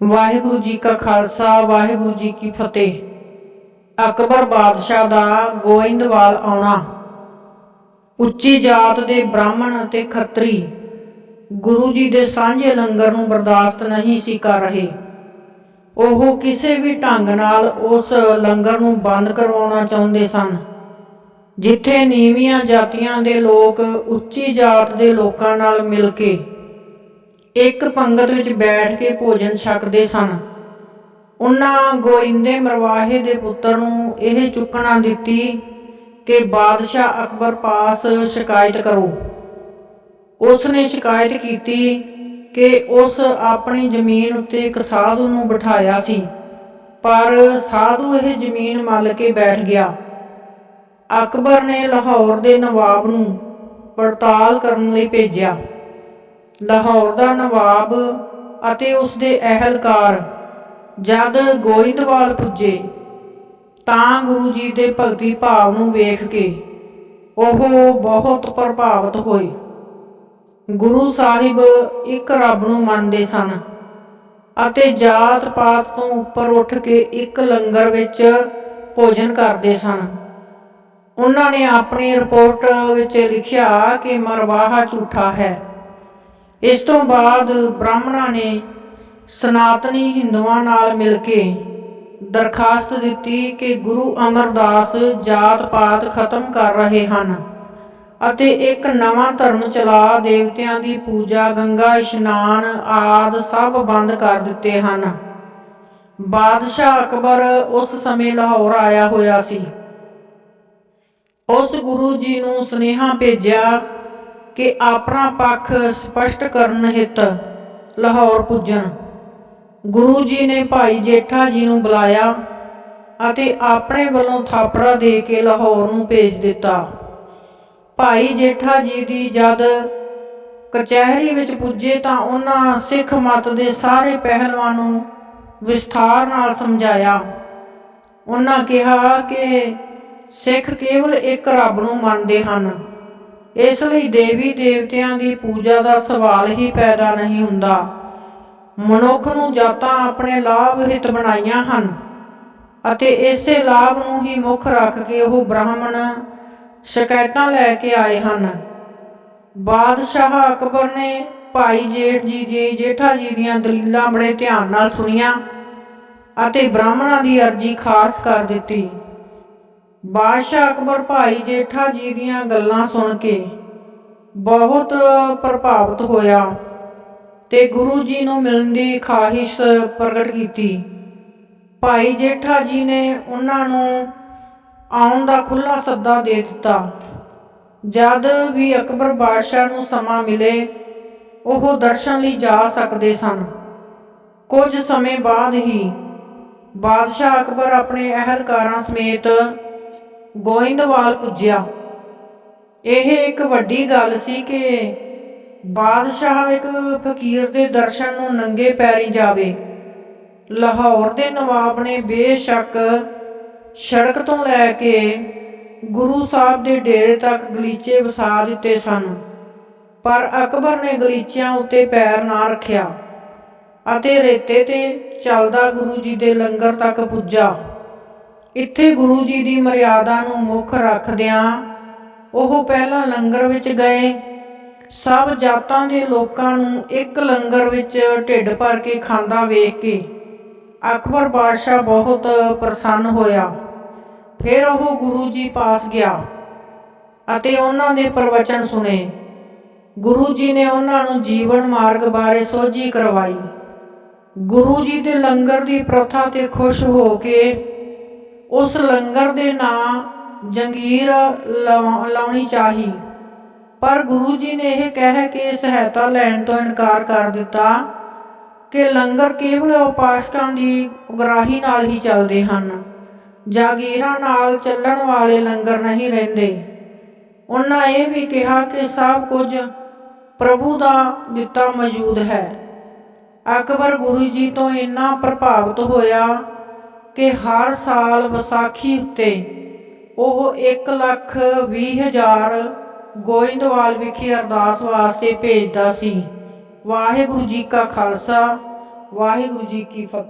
ਵਾਹਿਗੁਰੂ ਜੀ ਕਾ ਖਾਲਸਾ, ਵਾਹਿਗੁਰੂ ਜੀ ਕੀ ਫਤਿਹ। ਅਕਬਰ ਬਾਦਸ਼ਾਹ ਦਾ ਗੋਇੰਦਵਾਲ ਆਉਣਾ। ਉੱਚੀ ਜਾਤ ਦੇ ਬ੍ਰਾਹਮਣ ਅਤੇ ਖੱਤਰੀ। ਗੁਰੂ ਜੀ ਦੇ ਸਾਂਝੇ ਲੰਗਰ ਨੂੰ ਬਰਦਾਸ਼ਤ ਨਹੀਂ ਸੀ ਕਰ ਰਹੇ। ਉਹ ਕਿਸੇ ਵੀ ਢੰਗ ਨਾਲ ਉਸ ਲੰਗਰ ਨੂੰ ਬੰਦ ਕਰਵਾਉਣਾ ਚਾਹੁੰਦੇ ਸਨ। ਜਿੱਥੇ ਨੀਵੀਆਂ ਜਾਤੀਆਂ ਦੇ ਲੋਕ, ਉੱਚੀ ਜਾਤ ਦੇ ਲੋਕਾਂ ਨਾਲ ਮਿਲ ਕੇ ਇੱਕ ਪੰਗਤ ਵਿੱਚ ਬੈਠ ਕੇ ਭੋਜਨ ਛਕਦੇ ਸਨ। ਉਹਨਾਂ ਗੋਇੰਦੇ ਮਰਵਾਹੇ ਦੇ ਪੁੱਤਰ ਨੂੰ ਇਹ ਚੁੱਕਣਾ ਦਿੱਤੀ ਕਿ, ਬਾਦਸ਼ਾਹ ਅਕਬਰ ਪਾਸ ਸ਼ਿਕਾਇਤ ਕਰੋ। ਉਸ ਨੇ ਸ਼ਿਕਾਇਤ ਕੀਤੀ ਕਿ ਉਸ ਆਪਣੀ ਜ਼ਮੀਨ ਉੱਤੇ ਇੱਕ ਸਾਧੂ ਨੂੰ ਬਿਠਾਇਆ ਸੀ, ਪਰ ਸਾਧੂ ਇਹ ਜ਼ਮੀਨ ਮੱਲ ਕੇ ਬੈਠ ਗਿਆ। ਅਕਬਰ ਨੇ ਲਾਹੌਰ ਦੇ ਨਵਾਬ ਨੂੰ ਪੜਤਾਲ ਕਰਨ ਲਈ ਭੇਜਿਆ। ਲਾਹੌਰ ਦਾ ਨਵਾਬ ਅਤੇ ਉਸ ਦੇ ਅਹਿਲਕਾਰ। ਜਦ ਗੋਇੰਦਵਾਲ ਪੁੱਜੇ, ਤਾਂ ਗੁਰੂ ਜੀ ਦੇ ਭਗਤੀ ਭਾਵ ਨੂੰ ਵੇਖ ਕੇ ਉਹ ਬਹੁਤ ਪ੍ਰਭਾਵਿਤ ਹੋਏ। ਗੁਰੂ ਸਾਹਿਬ ਇੱਕ ਰੱਬ ਨੂੰ ਮੰਨਦੇ ਸਨ ਅਤੇ ਜਾਤ ਪਾਤ ਤੋਂ ਉੱਪਰ ਉੱਠ ਕੇ ਇੱਕ ਲੰਗਰ ਵਿੱਚ ਭੋਜਨ ਕਰਦੇ ਸਨ। ਉਹਨਾਂ ਨੇ ਆਪਣੀ ਰਿਪੋਰਟ ਵਿੱਚ ਲਿਖਿਆ ਕਿ ਮਰਵਾਹਾ ਝੂਠਾ ਹੈ। ਇਸ ਤੋਂ ਬਾਅਦ ਬ੍ਰਾਹਮਣਾਂ ਨੇ ਸਨਾਤਨੀ ਹਿੰਦੂਆਂ ਨਾਲ ਮਿਲ ਕੇ ਦਰਖਾਸਤ ਦਿੱਤੀ ਕਿ ਗੁਰੂ ਅਮਰਦਾਸ ਜਾਤ ਪਾਤ ਖਤਮ ਕਰ ਰਹੇ ਹਨ ਅਤੇ ਇੱਕ ਨਵਾਂ ਧਰਮ ਚਲਾ ਦੇਵਤਿਆਂ ਦੀ ਪੂਜਾ, ਗੰਗਾ, ਇਸ਼ਨਾਨ ਆਦ ਸਭ ਬੰਦ ਕਰ ਦਿੱਤੇ ਹਨ। ਬਾਦਸ਼ਾਹ ਅਕਬਰ ਉਸ ਸਮੇਂ ਲਾਹੌਰ ਆਇਆ ਹੋਇਆ ਸੀ। ਉਸ ਗੁਰੂ ਜੀ ਨੂੰ ਸੁਨੇਹਾ ਭੇਜਿਆ ਕਿ ਆਪਣਾ ਪੱਖ ਸਪਸ਼ਟ ਕਰਨ ਹਿੱਤ ਲਾਹੌਰ ਪੁੱਜਣ। ਗੁਰੂ ਜੀ ਨੇ ਭਾਈ ਜੇਠਾ ਜੀ ਨੂੰ ਬੁਲਾਇਆ ਅਤੇ ਆਪਣੇ ਵੱਲੋਂ ਥਾਪੜਾ ਦੇ ਕੇ ਲਾਹੌਰ ਨੂੰ ਭੇਜ ਦਿੱਤਾ। ਭਾਈ ਜੇਠਾ ਜੀ ਦੀ ਜਦ ਕਚਹਿਰੀ ਵਿੱਚ ਪੁੱਜੇ ਤਾਂ ਉਹਨਾਂ ਸਿੱਖ ਮਤ ਦੇ ਸਾਰੇ ਪਹਿਲੂਆਂ ਨੂੰ ਵਿਸਥਾਰ ਨਾਲ ਸਮਝਾਇਆ। ਉਹਨਾਂ ਕਿਹਾ ਕਿ ਸਿੱਖ ਕੇਵਲ ਇੱਕ ਰੱਬ ਨੂੰ ਮੰਨਦੇ ਹਨ। ਇਸ ਲਈ ਦੇਵੀ ਦੇਵਤਿਆਂ ਦੀ ਪੂਜਾ ਦਾ ਸਵਾਲ ਹੀ ਪੈਦਾ ਨਹੀਂ ਹੁੰਦਾ। ਮਨੁੱਖ ਨੂੰ ਜਾਤਾਂ ਆਪਣੇ ਲਾਭ ਹਿਤ ਬਣਾਈਆਂ ਹਨ ਅਤੇ ਇਸੇ ਲਾਭ ਨੂੰ ਹੀ ਮੁੱਖ ਰੱਖ ਕੇ ਉਹ ਬ੍ਰਾਹਮਣ ਸ਼ਿਕਾਇਤਾਂ ਲੈ ਕੇ ਆਏ ਹਨ। ਬਾਦਸ਼ਾਹ ਅਕਬਰ ਨੇ ਭਾਈ ਜੇਠ ਜੀ ਦੀ, ਜੇਠਾ ਜੀ ਦੀਆਂ ਦਲੀਲਾਂ ਬੜੇ ਧਿਆਨ ਨਾਲ ਸੁਣੀਆਂ ਅਤੇ ਬ੍ਰਾਹਮਣਾਂ ਦੀ ਅਰਜ਼ੀ ਖਾਰਜ ਕਰ ਦਿੱਤੀ। ਬਾਦਸ਼ਾਹ ਅਕਬਰ ਭਾਈ ਜੇਠਾ ਜੀ ਦੀਆਂ ਗੱਲਾਂ ਸੁਣ ਕੇ ਬਹੁਤ ਪ੍ਰਭਾਵਿਤ ਹੋਇਆ ਤੇ ਗੁਰੂ ਜੀ ਨੂੰ ਮਿਲਣ ਦੀ ਖਾਹਿਸ਼ ਪ੍ਰਗਟ ਕੀਤੀ। ਭਾਈ ਜੇਠਾ ਜੀ ਨੇ ਉਹਨਾਂ ਨੂੰ ਆਉਣ ਦਾ ਖੁੱਲਾ ਸੱਦਾ ਦੇ ਦਿੱਤਾ। ਜਦ ਵੀ ਅਕਬਰ ਬਾਦਸ਼ਾਹ ਨੂੰ ਸਮਾਂ ਮਿਲੇ, ਉਹ ਦਰਸ਼ਨ ਲਈ ਜਾ ਸਕਦੇ ਸਨ। ਕੁਝ ਸਮੇਂ ਬਾਅਦ ਹੀ ਬਾਦਸ਼ਾਹ ਅਕਬਰ ਆਪਣੇ ਅਹਿਲਕਾਰਾਂ ਸਮੇਤ ਗੋਇੰਦਵਾਲ ਪੁੱਜਿਆ। ਇਹ ਇੱਕ ਵੱਡੀ ਗੱਲ ਸੀ ਕਿ ਬਾਦਸ਼ਾਹ ਇੱਕ ਫਕੀਰ ਦੇ ਦਰਸ਼ਨ ਨੂੰ ਨੰਗੇ ਪੈਰੀ ਜਾਵੇ। ਲਾਹੌਰ ਦੇ ਨਵਾਬ ਨੇ ਬੇਸ਼ੱਕ ਸੜਕ ਤੋਂ ਲੈ ਕੇ ਗੁਰੂ ਸਾਹਿਬ ਦੇ ਡੇਰੇ ਤੱਕ ਗਲੀਚੇ ਵਸਾ ਦਿੱਤੇ ਸਨ, ਪਰ ਅਕਬਰ ਨੇ ਗਲੀਚਿਆਂ ਉੱਤੇ ਪੈਰ ਨਾ ਰੱਖਿਆ ਅਤੇ ਰੇਤੇ ਤੇ ਚੱਲਦਾ ਗੁਰੂ ਜੀ ਦੇ ਲੰਗਰ ਤੱਕ ਪੁੱਜਾ। ਇੱਥੇ ਗੁਰੂ ਜੀ ਦੀ ਮਰਿਆਦਾ ਨੂੰ ਮੁੱਖ ਰੱਖਦਿਆਂ ਉਹ ਪਹਿਲਾਂ ਲੰਗਰ ਵਿੱਚ ਗਏ। ਸਭ ਜਾਤਾਂ ਦੇ ਲੋਕਾਂ ਨੂੰ ਇੱਕ ਲੰਗਰ ਵਿੱਚ ਢਿੱਡ ਭਰ ਕੇ ਖਾਂਦਾ ਵੇਖ ਕੇ ਅਕਬਰ ਬਾਦਸ਼ਾਹ ਬਹੁਤ ਪ੍ਰਸੰਨ ਹੋਇਆ। ਫਿਰ ਉਹ ਗੁਰੂ ਜੀ ਪਾਸ ਗਿਆ ਅਤੇ ਉਹਨਾਂ ਦੇ ਪ੍ਰਵਚਨ ਸੁਨੇ ਗੁਰੂ ਜੀ ਨੇ ਉਹਨਾਂ ਨੂੰ ਜੀਵਨ ਮਾਰਗ ਬਾਰੇ ਸੋਝੀ ਕਰਵਾਈ। ਗੁਰੂ ਜੀ ਦੇ ਲੰਗਰ ਦੀ ਪ੍ਰਥਾ ਤੇ ਖੁਸ਼ ਹੋ ਕੇ ਉਸ ਲੰਗਰ ਦੇ ਨਾਂ ਜੰਗੀਰ ਲਾਉ- ਲਾਉਣੀ ਚਾਹੀ। ਪਰ ਗੁਰੂ ਜੀ ਨੇ ਇਹ ਕਹਿ ਕੇ ਸਹਾਇਤਾ ਲੈਣ ਤੋਂ ਇਨਕਾਰ ਕਰ ਦਿੱਤਾ ਕਿ ਲੰਗਰ ਕੇਵਲ ਉਪਾਸਕਾਂ ਦੀ ਉਗਰਾਹੀ ਨਾਲ ਹੀ ਚੱਲਦੇ ਹਨ। ਜਾਗੀਰਾਂ ਨਾਲ ਚੱਲਣ ਵਾਲੇ ਲੰਗਰ ਨਹੀਂ ਰਹਿੰਦੇ। ਉਹਨਾਂ ਇਹ ਵੀ ਕਿਹਾ ਕਿ ਸਭ ਕੁਝ ਪ੍ਰਭੂ ਦਾ ਦਿੱਤਾ ਮੌਜੂਦ ਹੈ। ਅਕਬਰ ਗੁਰੂ ਜੀ ਤੋਂ ਇੰਨਾ ਪ੍ਰਭਾਵਿਤ ਹੋਇਆ ਕਿ ਹਰ ਸਾਲ ਵਿਸਾਖੀ ਉੱਤੇ ਉਹ 1 ਲੱਖ 20 ਹਜ਼ਾਰ ਗੋਇੰਦਵਾਲ ਵਿਖੇ ਅਰਦਾਸ ਵਾਸਤੇ ਭੇਜਦਾ ਸੀ। ਵਾਹਿਗੁਰੂ ਜੀ ਕਾ ਖਾਲਸਾ, ਵਾਹਿਗੁਰੂ ਜੀ ਕੀ ਫਤਿਹ।